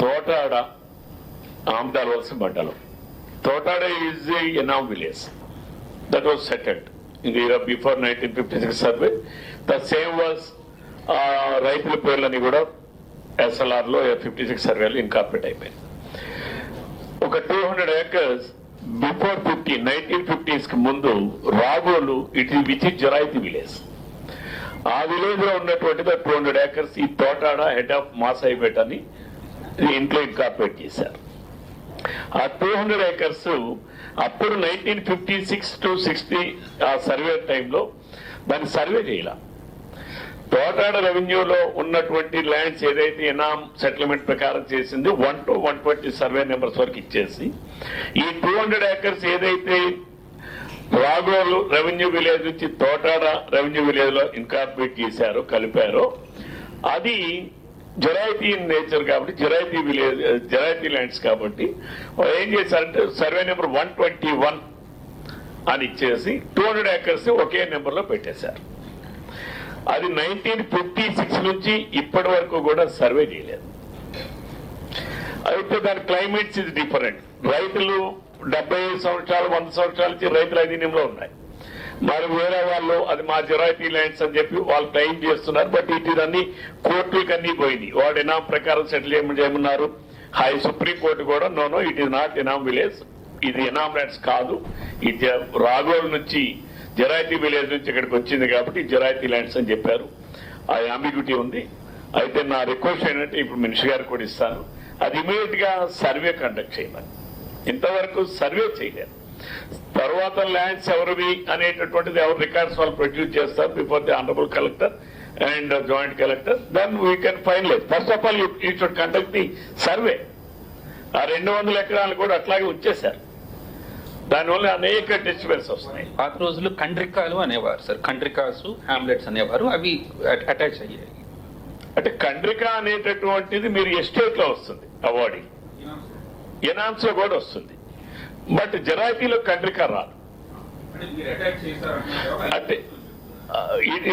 Thotada Amadalavalasa మండలం. Thotada is ఎనామ్ village that was settled in the before nineteen fifty six survey the same was రైతుల పేర్లని కూడా ఎస్ఎల్ఆర్లో fifty six సర్వేలు ఇన్కార్పొరేట్ అయిపోయింది. ఒక two hundred acres before fifty nineteen ఫిఫ్టీస్కి ముందు రాగోలు ఇట్ ఈ విచ్ ఇస్ జరాయితీ విలేజ్. ఆ విలేజ్లో ఉన్నటువంటిది టూ హండ్రెడ్ ఏకర్స్ ఈ తోటాడ హెడ్ ఆఫ్ మాసాయిపేట అని ఇంట్లో ఇన్కార్పొరేట్ చేశారు. ఆ టూ హండ్రెడ్ ఏకర్స్ అప్పుడు nineteen fifty six to sixty ఆ సర్వే టైంలో దాన్ని సర్వే చేయాల. తోటాడ రెవెన్యూలో ఉన్నటువంటి ల్యాండ్స్ ఏదైతే ఎనామ్ సెటిల్మెంట్ ప్రకారం చేసింది one to one twenty survey numbers వరకు ఇచ్చేసి ఈ టూ హండ్రెడ్ ఏకర్స్ ఏదైతే రాగోలు రెవెన్యూ విలేజ్ నుంచి తోటాడ రెవెన్యూ విలేజ్లో ఇన్కార్పొరేట్ చేశారో కలిపారో అది జరాయితీ నేచర్ కాబట్టి జరాయితీ విలేజ్ జరాయితీ ల్యాండ్స్ కాబట్టి ఏం చేశారంటే survey number one twenty one అని ఇచ్చేసి టూ హండ్రెడ్ ఏకర్స్ ఒకే నెంబర్లో పెట్టేశారు. అది నైన్టీన్ ఫిఫ్టీ సిక్స్ నుంచి ఇప్పటి వరకు కూడా సర్వే చేయలేదు. అయితే దాని క్లైమేట్స్ ఇది డిఫరెంట్. రైతులు డెబ్బై ఐదు సంవత్సరాలు వంద సంవత్సరాల నుంచి రైతుల అధీనంలో ఉన్నాయి. మరి వేరే వాళ్ళు అది మా జెరాయిటీ ల్యాండ్స్ అని చెప్పి వాళ్ళు క్లెయిమ్ చేస్తున్నారు. బట్ ఇటు కోర్టులకు అన్ని పోయింది. వాడు ఇనాం ప్రకారం సెటిల్ చేయమన్నారు. హై సుప్రీం కోర్టు కూడా no no it is not ఎనాం village ఇది ఇనాం ల్యాండ్స్ కాదు. ఇది రాగోల్ నుంచి జరాయితీ విలేజ్ నుంచి ఇక్కడికి వచ్చింది కాబట్టి ఇది ల్యాండ్స్ అని చెప్పారు. ఆ అంబిగ్యూటీ ఉంది. అయితే నా రిక్వెస్ట్ ఏంటంటే ఇప్పుడు మినిషి గారు కూడా ఇస్తాను అది ఇమీడియట్గా సర్వే కండక్ట్ చేయమని. ఇంతవరకు సర్వే చేయలేదు. తర్వాత ల్యాండ్స్ ఎవరివి అనేటటువంటిది ఎవరు రికార్డ్స్ వాళ్ళు ప్రొడ్యూస్ చేస్తారు before the honourable collector and joint collector. Then we can finalise first of all you should conduct the survey ఆ రెండు వందల ఎకరాలు కూడా అట్లాగే ఉంచేశారు. దానివల్ల అనేక డిస్టర్బెన్స్ వస్తున్నాయి. పాత రోజులు కండ్రికాలు అనేవారు సార్. కండ్రికాస్ హామ్లెట్స్ అనేవారు. అవి అటాచ్ అయ్యాయి. అంటే కండ్రిక అనేటటువంటిది మీరు ఎస్టేట్లో వస్తుంది అవార్డు ఎనామ్స్లో కూడా వస్తుంది. బట్ జరాయితీలో కండ్రిక రాదు అంటే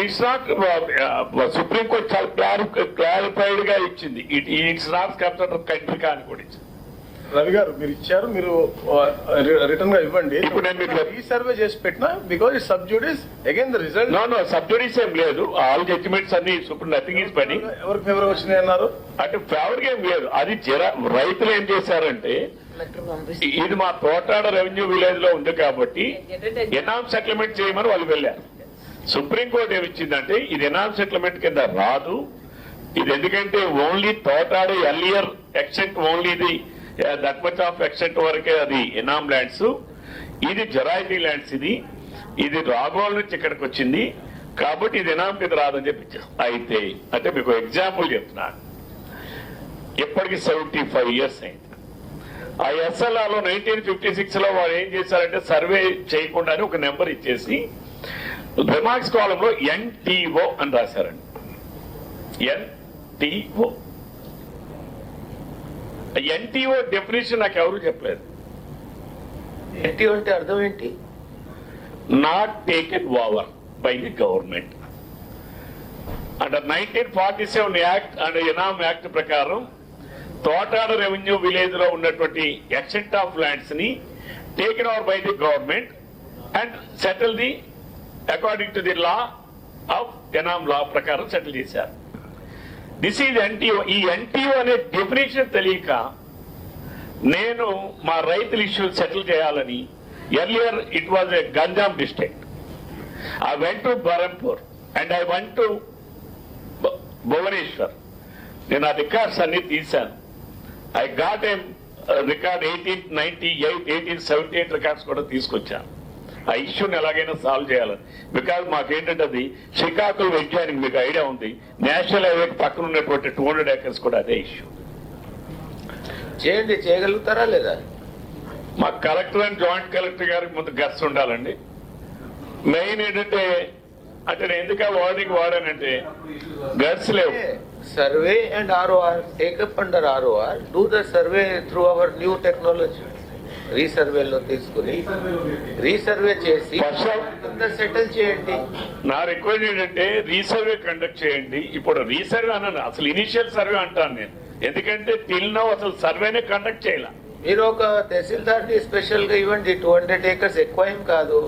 ఇట్స్ నాట్ సుప్రీం కోర్ట్ చాలా క్లారి క్లారిఫైడ్గా ఇచ్చింది it it's not consider Kandrika అని కూడా ఇచ్చింది రవి గారు మీరు ఇచ్చారు మీరు రిటర్న్గా ఇవ్వండి ఇప్పుడు నేను మీకు- ఈ సర్వే చేసి పెట్టినా because sub judice again the result no no subsidies ఏం లేదు ఆల్ జడ్జిమెంట్స్ అన్ని సుప్రీం నథింగ్ ఈస్ పని ఎవరికి ఫేవర్ వచ్చినాయి అన్నారు అంటే ఫేవర్ ఏం లేదు అది జర రైతులు ఏం చేశారంటే ఇది మా తోటాడ రెవెన్యూ విలేజ్లో ఉంది కాబట్టి ఎనామ్ సెటిల్మెంట్ చేయమని వాళ్ళు వెళ్ళారు. సుప్రీంకోర్టు ఏమిచ్చిందంటే ఇది ఎనామ్ సెటిల్మెంట్ కింద రాదు. ఇది ఎందుకంటే only Thotada earlier extent only ఇది దట్ మచ్ ఆఫ్ ఎక్సెంట్ వరకే అది ఎనామ్ ల్యాండ్స్. ఇది జరాయితీ ల్యాండ్స్ ఇది. ఇది రాఘోల్ నుంచి ఇక్కడికి వచ్చింది. కాబట్టి ఇది ఎనామ్ కింద రాదని చెప్పి అయితే అంటే మీకు ఎగ్జాంపుల్ చెప్తున్నాను. ఇప్పటికి సెవెంటీ ఫైవ్ ఇయర్స్ అయింది. ఆ ఎస్ఎల్ఆర్లో నైన్టీన్ ఫిఫ్టీ సిక్స్లో వాళ్ళు ఏం చేశారంటే సర్వే చేయకుండానే ఒక నెంబర్ ఇచ్చేసి రిమార్క్స్ కాలంలో ఎన్టీఓ అని రాశారండి. ఎన్టీఓ. ఎన్టీఓ డెఫినేషన్ నాకు ఎవరు చెప్పలేదు. ఏంటి అంటే అర్థం ఏంటి? Not taken over by the government under nineteen forty seven act and Inam act ప్రకారం తోటాడ రెవెన్యూ విలేజ్లో ఉన్నటువంటి extent of ల్యాండ్స్ని taken over by the government and settle the according to the law of Inam law ప్రకారం settle చేశారు. This is NTO ఈ NTO అనే definition తెలియక నేను మా రైతుల ఇష్యూ సెటిల్ చేయాలని earlier it was a Ganjam district I went to Berhampur and I went to Bhubaneswar నేను ఆ రికార్డ్స్ అన్ని తీశాను. I got a record eighteen ninety eight eighteen seventy eight records కూడా తీసుకొచ్చాను ఆ ఇష్యూని ఎలాగైనా సాల్వ్ చేయాలని బికాజ్ మాకేంటంటే అది శ్రీకాకుళం విద్యానికి మీకు ఐడియా ఉంది. నేషనల్ హైవే పక్కన ఉన్నటువంటి టూ హండ్రెడ్ ఏకర్స్ కూడా అదే ఇష్యూ చేయండి చేయగలుగుతారా లేదా? మా కలెక్టర్ అండ్ జాయింట్ కలెక్టర్ గారికి ముందు గట్స్ ఉండాలండి. మెయిన్ ఏంటంటే అంటే నేను ఎందుకు వార్నింగ్ వాడానంటే గట్స్ లేవు. Survey and ROR take up under ROR do the survey through our new technology రీసర్వేలో తీసుకుని రీసర్వే చేసి సెటిల్ చేయండి నా రిక్వెస్ట్ ఏంటంటే రీసర్వే కండక్ట్ చేయండి ఇప్పుడు రీసర్వే అన్నాను అసలు ఇనిషియల్ సర్వే అంటాను నేను. ఎందుకంటే టిల్ నో అసలు సర్వేనే కండక్ట్ చేయాల. మీరు ఒక తహసీల్దార్ని స్పెషల్గా ఇవ్వండి. టూ హండ్రెడ్ ఏకర్స్ ఎక్కువ ఏం కాదు.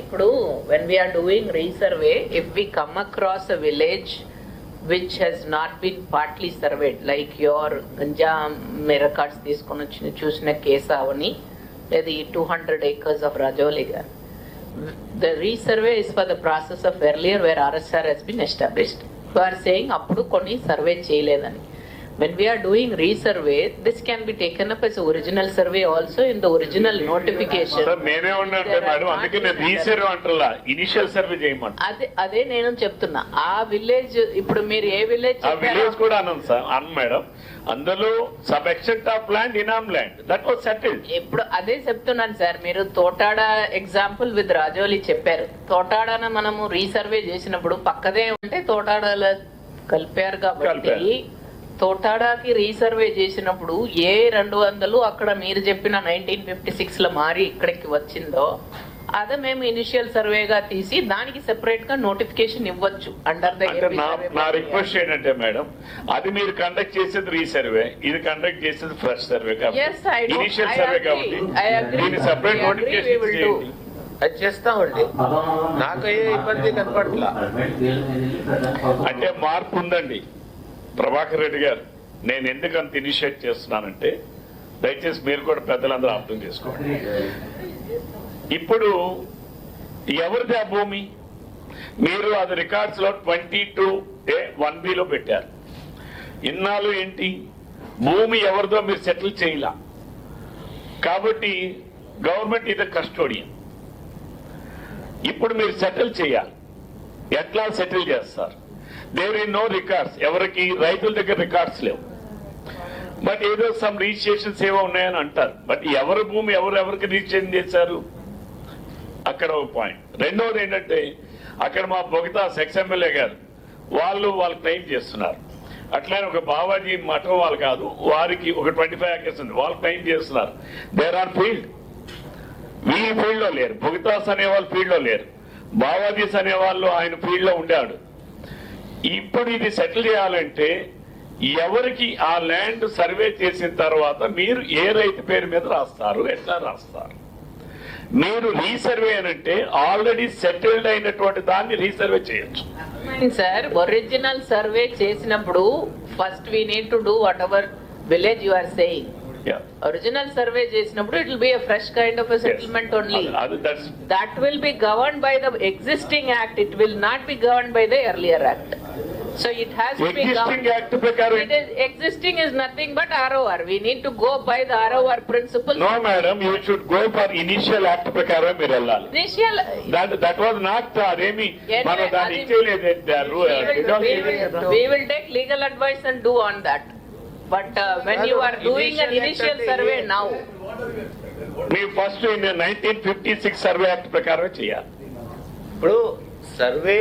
ఇప్పుడు when we are doing resurvey if we come across village which has not been partly surveyed like your Ganjam మెరకార్డ్స్ తీసుకుని వచ్చిన చూసిన కేసావని లేదా ఈ two hundred acres of Rajauli గారు the resurvey is for the process of earlier where RSR has been established you are saying అప్పుడు కొన్ని survey చేయలేదని. When we are doing resurvey, this can be taken up as original survey also in the original notification. Initial survey చేయమంట అదే అదే నేను చెప్తున్నా. ఆ village ఇప్పుడు మీరు ఏ విలేజ్ ఆ విలేజ్ కూడా అన్నాను సార్ అన్న మేడం అందులో sub extent of land inam land that was settled ఇప్పుడు అదే చెప్తున్నాను సార్ మీరు తోటాడ ఎగ్జాంపుల్ విత్ రాజోలి చెప్పారు. తోటాడన మనము రీసర్వే చేసినప్పుడు పక్కదే ఉంటే తోటాడలో కలిపారు కాబట్టి. తోటాడాకి రీసర్వే చేసినప్పుడు ఏ రెండు వందలు అక్కడ మీరు చెప్పిన నైన్టీన్ ఫిఫ్టీ సిక్స్లో మారి ఇక్కడికి వచ్చిందో అదే మేము ఇనిషియల్ సర్వేగా తీసి దానికి సెపరేట్గా నోటిఫికేషన్ ఇవ్వచ్చు అండర్ నా రిక్వెస్ట్ ఏంటంటే మేడం అది మీరు కండక్ట్ చేసేది రీసర్వే ఇది కండక్ట్ చేసేది fresh survey. Initial I survey. కాబట్టి. సెపరేట్ నోటిఫికేషన్ అది చేస్తామండి నాకు ఏ ఇబ్బంది కనపడట్లా. అంటే మార్పు ఉందండి. ప్రభాకర్ రెడ్డి గారు నేను ఎందుకు అంత ఇనిషియేట్ చేస్తున్నానంటే దయచేసి మీరు కూడా పెద్దలందరూ అర్థం చేసుకోండి. ఇప్పుడు ఎవరిది ఆ భూమి? మీరు అది రికార్డ్స్లో twenty two A one below పెట్టారు. ఇన్నాళ్ళు ఏంటి? భూమి ఎవరిదో మీరు సెటిల్ చేయలా. కాబట్టి గవర్నమెంట్ ఇది కస్టోడియన్. ఇప్పుడు మీరు సెటిల్ చేయాలి. ఎట్లా సెటిల్ చేస్తారు? దేర్ ఇన్ నో రికార్డ్స్ ఎవరికి? రైతుల దగ్గర రికార్డ్స్ లేవు. బట్ ఏదో సమ్ రిజిస్ట్రేషన్స్ ఏవో ఉన్నాయని అంటారు. బట్ ఎవరి భూమి ఎవరు ఎవరికి రిజిస్ట్రేషన్ చేశారు? అక్కడ ఒక పాయింట్ రెండవది ఏంటంటే అక్కడ మా బొగతా సెక్స్ ఎమ్మెల్యే గారు వాళ్ళు వాళ్ళు క్లెయిమ్ చేస్తున్నారు. అట్లనే ఒక బావాజీ మఠం వాళ్ళు కాదు వారికి ఒక ట్వంటీ ఫైవ్ ఏకర్స్ ఉంది. వాళ్ళు క్లెయిమ్ చేస్తున్నారు. దేర్ ఆర్ ఫీల్డ్ వీళ్ళు ఫీల్డ్లో లేరు. భుగతాస్ అనే వాళ్ళు ఫీల్డ్లో లేరు. బావాజీస్ అనే వాళ్ళు ఆయన ఫీల్డ్లో ఉండేవాడు ఉండాడు. ఇప్పుడు ఇది సెటిల్ చేయాలంటే ఎవరికి ఆ ల్యాండ్ సర్వే చేసిన తర్వాత మీరు ఏ రైతు పేరు మీద రాస్తారు ఎట్లా రాస్తారు? మీరు రీసర్వే అని అంటే ఆల్రెడీ సెటిల్డ్ అయినటువంటి దాన్ని రీసర్వే చేయొచ్చు. సార్ ఒరిజినల్ సర్వే చేసినప్పుడు first we need to do whatever village you are saying. Original survey చేసినప్పుడు it will be fresh kind of settlement only that will be governed by the existing act it will not be governed by the earlier act. so it has to be existing governed act ప్రకారం it is existing is nothing but ROR we need to go by the ROR principle no madam you should go for initial act ప్రకారం మీరు వెళ్ళాలి initial that that was not అదేమి Anyway, మనం దాన్ని అది- ఇచ్చేయలేదు we will, we, will, we will take legal advice and do on that but uh, when you are doing an Initial initial act survey అంటే now మీ first nineteen fifty six survey act ప్రకారం చేయాలి ఇప్పుడు survey